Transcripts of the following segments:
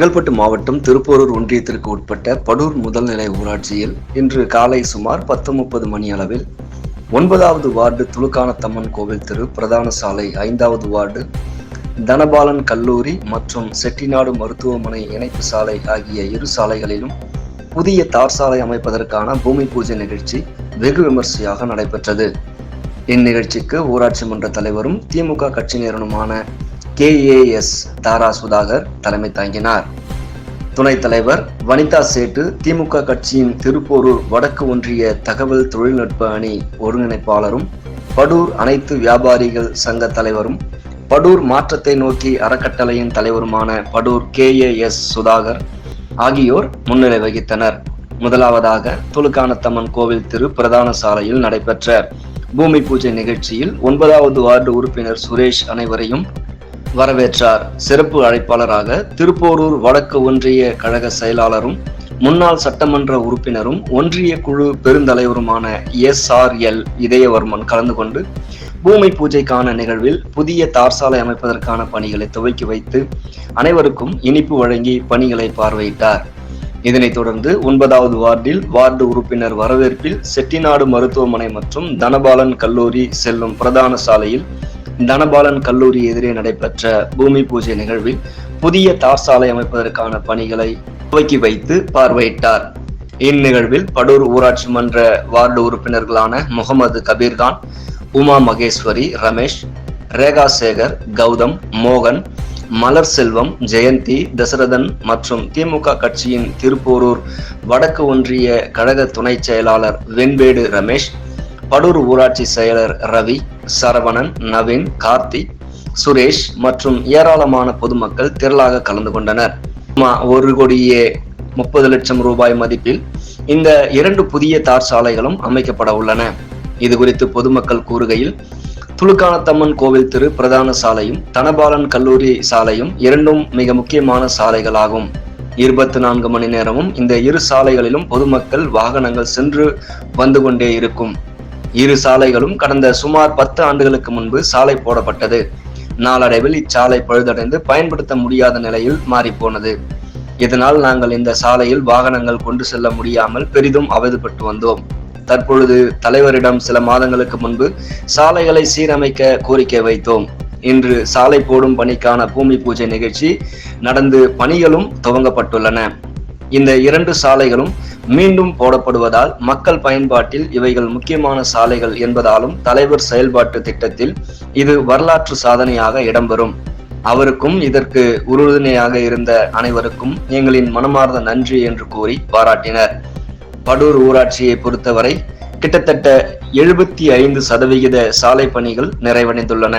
செங்கல்பட்டு மாவட்டம் திருப்போரூர் ஒன்றியத்திற்கு உட்பட்ட படூர் முதல்நிலை ஊராட்சியில் இன்று காலை சுமார் பத்து முப்பது மணி அளவில் ஒன்பதாவது வார்டு துலுக்கானத்தம்மன் கோவில் தெரு பிரதான சாலை ஐந்தாவது வார்டு தனபாலன் கல்லூரி மற்றும் செட்டிநாடு மருத்துவமனை இணைப்பு சாலை ஆகிய இரு சாலைகளிலும் புதிய தார் சாலை அமைப்பதற்கான பூமி பூஜை நிகழ்ச்சி வெகு விமர்சையாக நடைபெற்றது. இந்நிகழ்ச்சிக்கு ஊராட்சி மன்ற தலைவரும் திமுக கட்சியினருமான கேஏஎஸ் தாரா சுதாகர் தலைமை தாங்கினார். துணைத் தலைவர் வனிதா சேட்டு திமுக கட்சியின் திருப்போரூர் வடக்கு ஒன்றிய தகவல் தொழில்நுட்ப அணி ஒருங்கிணைப்பாளரும் படூர் அனைத்து வியாபாரிகள் சங்க தலைவரும் படூர் மாற்றத்தை நோக்கி அறக்கட்டளையின் தலைவருமான படூர் கேஏஎஸ் சுதாகர் ஆகியோர் முன்னிலை வகித்தனர். முதலாவதாக துலுக்கானத்தம்மன் கோவில் திரு பிரதான சாலையில் நடைபெற்ற பூமி பூஜை நிகழ்ச்சியில் ஒன்பதாவது வார்டு உறுப்பினர் சுரேஷ் அனைவரையும் வரவேற்றார் சிறப்பு அழைப்பாளராக திருப்போரூர் வடக்கு ஒன்றிய கழக செயலாளரும் முன்னாள் சட்டமன்ற உறுப்பினரும் ஒன்றிய குழு பெருந்தலைவருமான எஸ் ஆர் எல் இதயவர்மன் கலந்து கொண்டு பூமி பூஜைக்கான நிகழ்வில் புதிய தார்சாலை அமைப்பதற்கான பணிகளை துவக்கி வைத்து அனைவருக்கும் இனிப்பு வழங்கி பணிகளை பார்வையிட்டார். இதனைத் தொடர்ந்து ஒன்பதாவது வார்டில் வார்டு உறுப்பினர் வரவேற்பில் செட்டிநாடு மருத்துவமனை மற்றும் தனபாலன் கல்லூரி செல்லும் பிரதான சாலையில் தனபாலன் கல்லூரி எதிரே நடைபெற்ற பூமி பூஜை நிகழ்வில் புதிய தார் சாலை அமைப்பதற்கான பணிகளை துவக்கி வைத்து பார்வையிட்டார். இந்நிகழ்வில் படூர் ஊராட்சி மன்ற வார்டு உறுப்பினர்களான முகமது கபீர்கான் உமா மகேஸ்வரி ரமேஷ் ரேகா சேகர் கௌதம் மோகன் மலர் செல்வம் ஜெயந்தி தசரதன் மற்றும் திமுக கட்சியின் திருப்போரூர் வடக்கு ஒன்றிய கழக துணை செயலாளர் வெண்பேடு ரமேஷ் படூர் ஊராட்சி செயலர் ரவி சரவணன் நவீன் கார்த்திக் சுரேஷ் மற்றும் ஏராளமான பொதுமக்கள் திரளாக கலந்து கொண்டனர். ஒரு கோடியே முப்பது லட்சம் ரூபாய் மதிப்பில் இந்த இரண்டு புதிய தார் சாலைகளும் அமைக்கப்பட உள்ளன. இது குறித்து பொதுமக்கள் கூறுகையில் துலுக்கானத்தம்மன் கோவில் திரு பிரதான சாலையும் தனபாலன் கல்லூரி சாலையும் இரண்டும் மிக முக்கியமான சாலைகளாகும். இருபத்தி நான்கு மணி நேரமும் இந்த இரு சாலைகளிலும் பொதுமக்கள் வாகனங்கள் சென்று வந்து கொண்டே இருக்கும். இரு சாலைகளும் கடந்த சுமார் பத்து ஆண்டுகளுக்கு முன்பு சாலை போடப்பட்டது. நாளடைவில் இச்சாலை பழுதடைந்து பயன்படுத்த முடியாத நிலையில் மாறிப்போனது. இதனால் நாங்கள் இந்த சாலையில் வாகனங்கள் கொண்டு செல்ல முடியாமல் பெரிதும் அவதிப்பட்டு வந்தோம். தற்பொழுது தலைவரிடம் சில மாதங்களுக்கு முன்பு சாலைகளை சீரமைக்க கோரிக்கை வைத்தோம். இன்று சாலை போடும் பணிக்கான பூமி பூஜை நிகழ்ச்சி நடந்து பணிகளும் துவங்கப்பட்டுள்ளன. இந்த இரண்டு சாலைகளும் மீண்டும் போடப்படுவதால் மக்கள் பயன்பாட்டில் இவைகள் முக்கியமான சாலைகள் என்பதாலும் தலைவர் செயல்பாட்டு திட்டத்தில் இது வரலாற்று சாதனையாக இடம்பெறும். அவருக்கும் இதற்கு உறுதுணையாக இருந்த அனைவருக்கும் எங்களின் மனமார்ந்த நன்றி என்று கூறி பாராட்டினர். படூர் ஊராட்சியை பொறுத்தவரை கிட்டத்தட்ட எழுபத்தி ஐந்து சதவிகித சாலை பணிகள் நிறைவடைந்துள்ளன.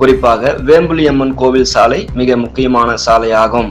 குறிப்பாக வேம்புலியம்மன் கோவில் சாலை மிக முக்கியமான சாலையாகும்.